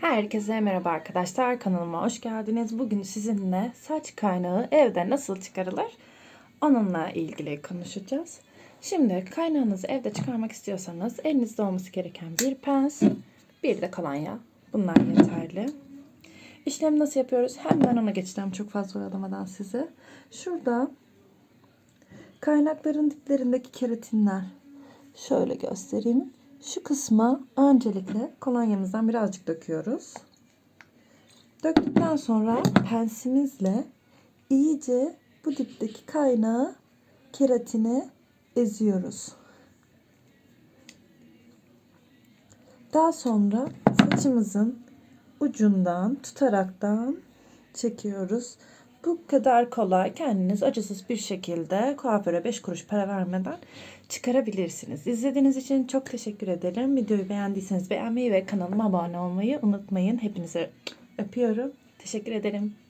Herkese merhaba arkadaşlar. Kanalıma hoş geldiniz. Bugün sizinle saç kaynağı evde nasıl çıkarılır? Onunla ilgili konuşacağız. Şimdi kaynağınızı evde çıkarmak istiyorsanız elinizde olması gereken bir pens, bir de kolonya. Bunlar yeterli. İşlemi nasıl yapıyoruz? Hemen ona geçeceğim çok fazla oyalamadan sizi. Şurada kaynakların diplerindeki keratinler şöyle göstereyim. Şu kısma öncelikle kolonyamızdan birazcık döküyoruz. Döktükten sonra pensimizle iyice bu dipteki kaynağı keratine eziyoruz. Daha sonra saçımızın ucundan tutaraktan çekiyoruz. Bu kadar kolay kendiniz acısız bir şekilde kuaföre 5 kuruş para vermeden çıkarabilirsiniz. İzlediğiniz için çok teşekkür ederim. Videoyu beğendiyseniz beğenmeyi ve kanalıma abone olmayı unutmayın. Hepinizi öpüyorum. Teşekkür ederim.